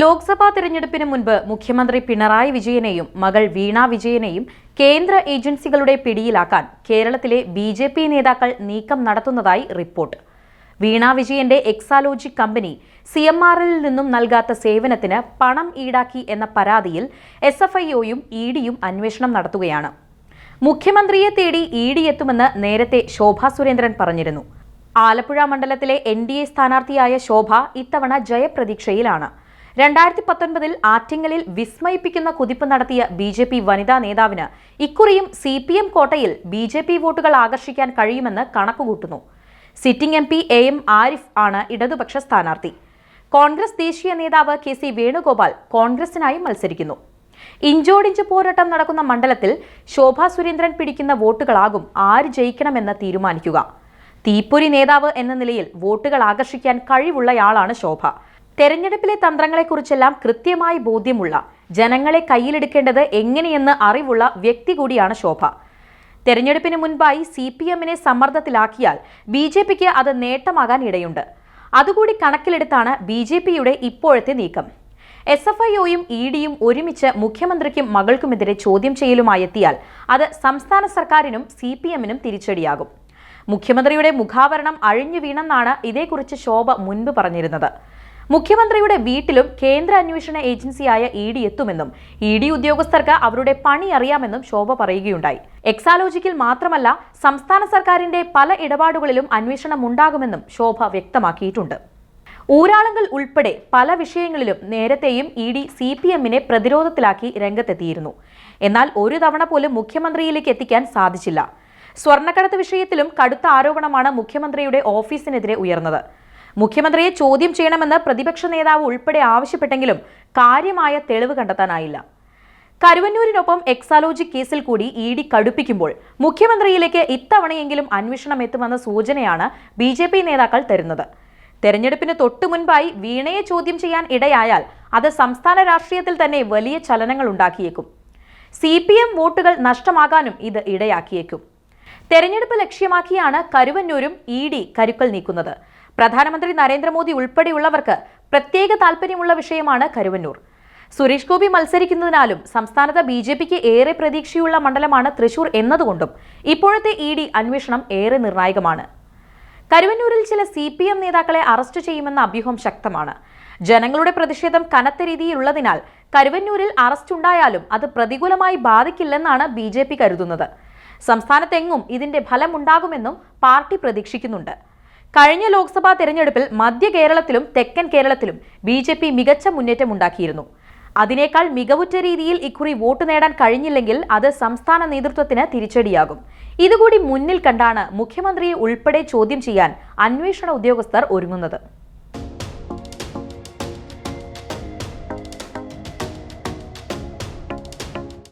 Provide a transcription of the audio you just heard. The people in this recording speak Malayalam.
ലോക്സഭാ തിരഞ്ഞെടുപ്പിന് മുൻപ് മുഖ്യമന്ത്രി പിണറായി വിജയനെയും മകൾ വീണ വിജയനെയും കേന്ദ്ര ഏജൻസികളുടെ പിടിയിലാക്കാൻ കേരളത്തിലെ ബി ജെ പി നേതാക്കൾ നീക്കം നടത്തുന്നതായി റിപ്പോർട്ട്. വീണ വിജയന്റെ എക്സാലോജി കമ്പനി സി എം നിന്നും നൽകാത്ത സേവനത്തിന് പണം ഈടാക്കി എന്ന പരാതിയിൽ എസ് എഫ് ഐ ഒയും ഇ ഡിയും അന്വേഷണം നടത്തുകയാണ്. മുഖ്യമന്ത്രിയെ തേടി ഇ ഡി എത്തുമെന്ന് നേരത്തെ ശോഭാ സുരേന്ദ്രൻ പറഞ്ഞിരുന്നു. ആലപ്പുഴ മണ്ഡലത്തിലെ എൻ ഡി എ സ്ഥാനാർത്ഥിയായ ശോഭ ഇത്തവണ ജയപ്രതീക്ഷയിലാണ്. രണ്ടായിരത്തി പത്തൊൻപതിൽ ആറ്റിങ്ങലിൽ വിസ്മയിപ്പിക്കുന്ന കുതിപ്പ് നടത്തിയ ബി ജെ പി വനിതാ നേതാവിന് ഇക്കുറിയും സി പി എം കോട്ടയിൽ ബി ജെ പി വോട്ടുകൾ ആകർഷിക്കാൻ കഴിയുമെന്ന് കണക്കുകൂട്ടുന്നു. Sitting M P A M Arif ആണ് ഇടതുപക്ഷ സ്ഥാനാർത്ഥി. കോൺഗ്രസ് ദേശീയ നേതാവ് കെ സി വേണുഗോപാൽ കോൺഗ്രസിനായി മത്സരിക്കുന്നു. ഇഞ്ചോടിഞ്ച് പോരാട്ടം നടക്കുന്ന മണ്ഡലത്തിൽ ശോഭാ സുരേന്ദ്രൻ പിടിക്കുന്ന വോട്ടുകളാകും ആര് ജയിക്കണമെന്ന് തീരുമാനിക്കുക. തീപ്പൊരി നേതാവ് എന്ന നിലയിൽ വോട്ടുകൾ ആകർഷിക്കാൻ കഴിവുള്ളയാളാണ് ശോഭ. തെരഞ്ഞെടുപ്പിലെ തന്ത്രങ്ങളെക്കുറിച്ചെല്ലാം കൃത്യമായി ബോധ്യമുള്ള ജനങ്ങളെ കയ്യിലെടുക്കേണ്ടത് എങ്ങനെയെന്ന് അറിവുള്ള വ്യക്തി കൂടിയാണ് ശോഭ. തെരഞ്ഞെടുപ്പിന് മുൻപായി സി പി എമ്മിനെ സമ്മർദ്ദത്തിലാക്കിയാൽ ബി ജെ പിക്ക് അത് നേട്ടമാകാൻ ഇടയുണ്ട് അതുകൂടി കണക്കിലെടുത്താണ് ബി ജെ പിയുടെ ഇപ്പോഴത്തെ നീക്കം. എസ് എഫ് ഐ ഒയും ഇ ഡിയും ഒരുമിച്ച് മുഖ്യമന്ത്രിക്കും മകൾക്കുമെതിരെ ചോദ്യം ചെയ്യലുമായി എത്തിയാൽ അത് സംസ്ഥാന സർക്കാരിനും സി പി എമ്മിനും തിരിച്ചടിയാകും. മുഖ്യമന്ത്രിയുടെ മുഖാവരണം അഴിഞ്ഞു വീണെന്നാണ് ഇതേക്കുറിച്ച് ശോഭ മുൻപ് പറഞ്ഞിരുന്നത്. മുഖ്യമന്ത്രിയുടെ വീട്ടിലും കേന്ദ്ര അന്വേഷണ ഏജൻസിയായ ഇ ഡി എത്തുമെന്നും ഇ ഡി ഉദ്യോഗസ്ഥർക്ക് അവരുടെ പണി അറിയാമെന്നും ശോഭ പറയുകയുണ്ടായി. എക്സാലോജിക്കിൽ മാത്രമല്ല സംസ്ഥാന സർക്കാരിന്റെ പല ഇടപാടുകളിലും അന്വേഷണം ഉണ്ടാകുമെന്നും ശോഭ വ്യക്തമാക്കിയിട്ടുണ്ട്. ഊരാളുങ്കൽ ഉൾപ്പെടെ പല വിഷയങ്ങളിലും നേരത്തെയും ഇ ഡി സി പി എമ്മിനെ പ്രതിരോധത്തിലാക്കി രംഗത്തെത്തിയിരുന്നു. എന്നാൽ ഒരു തവണ പോലും മുഖ്യമന്ത്രിയിലേക്ക് എത്തിക്കാൻ സാധിച്ചില്ല. സ്വർണക്കടത്ത് വിഷയത്തിലും കടുത്ത ആരോപണമാണ് മുഖ്യമന്ത്രിയുടെ ഓഫീസിനെതിരെ ഉയർന്നത്. മുഖ്യമന്ത്രിയെ ചോദ്യം ചെയ്യണമെന്ന് പ്രതിപക്ഷ നേതാവ് ഉൾപ്പെടെ ആവശ്യപ്പെട്ടെങ്കിലും കാര്യമായ തെളിവ് കണ്ടെത്താനായില്ല. കരുവന്നൂരിനൊപ്പം എക്സാലോജി കേസിൽ കൂടി ഇ ഡി കടുപ്പിക്കുമ്പോൾ മുഖ്യമന്ത്രിയിലേക്ക് ഇത്തവണയെങ്കിലും അന്വേഷണം എത്തുമെന്ന സൂചനയാണ് ബി ജെ പി നേതാക്കൾ തരുന്നത്. തെരഞ്ഞെടുപ്പിന് തൊട്ടു മുൻപായി വീണയെ ചോദ്യം ചെയ്യാൻ ഇടയായാൽ അത് സംസ്ഥാന രാഷ്ട്രീയത്തിൽ തന്നെ വലിയ ചലനങ്ങൾ ഉണ്ടാക്കിയേക്കും. സി പി എം വോട്ടുകൾ നഷ്ടമാകാനും ഇത് ഇടയാക്കിയേക്കും. തെരഞ്ഞെടുപ്പ് ലക്ഷ്യമാക്കിയാണ് കരുവന്നൂരും ഇ ഡി കരുക്കൾ നീക്കുന്നത്. പ്രധാനമന്ത്രി നരേന്ദ്രമോദി ഉൾപ്പെടെയുള്ളവർക്ക് പ്രത്യേക താൽപ്പര്യമുള്ള വിഷയമാണ് കരുവന്നൂർ. സുരേഷ് ഗോപി മത്സരിക്കുന്നതിനാലും സംസ്ഥാനത്ത് ബി ജെ പിക്ക് ഏറെ പ്രതീക്ഷയുള്ള മണ്ഡലമാണ് തൃശൂർ എന്നതുകൊണ്ടും ഇപ്പോഴത്തെ ഇ ഡി അന്വേഷണം ഏറെ നിർണായകമാണ്. കരുവന്നൂരിൽ ചില സി പി എം നേതാക്കളെ അറസ്റ്റ് ചെയ്യുമെന്ന അഭ്യൂഹം ശക്തമാണ്. ജനങ്ങളുടെ പ്രതിഷേധം കനത്ത രീതിയിലുള്ളതിനാൽ കരുവന്നൂരിൽ അറസ്റ്റ് ഉണ്ടായാലും അത് പ്രതികൂലമായി ബാധിക്കില്ലെന്നാണ് ബി കരുതുന്നത്. സംസ്ഥാനത്തെങ്ങും ഇതിന്റെ ഫലമുണ്ടാകുമെന്നും പാർട്ടി പ്രതീക്ഷിക്കുന്നുണ്ട്. കഴിഞ്ഞ ലോക്സഭാ തെരഞ്ഞെടുപ്പിൽ മധ്യ കേരളത്തിലും തെക്കൻ കേരളത്തിലും ബി ജെ പി മികച്ച മുന്നേറ്റമുണ്ടാക്കിയിരുന്നു അതിനേക്കാൾ മികവുറ്റ രീതിയിൽ ഇക്കുറി വോട്ട് നേടാൻ കഴിഞ്ഞില്ലെങ്കിൽ അത് സംസ്ഥാന നേതൃത്വത്തിന് തിരിച്ചടിയാകും. ഇതുകൂടി മുന്നിൽ കണ്ടാണ് മുഖ്യമന്ത്രിയെ ഉൾപ്പെടെ ചോദ്യം ചെയ്യാൻ അന്വേഷണ ഉദ്യോഗസ്ഥർ ഒരുങ്ങുന്നത്.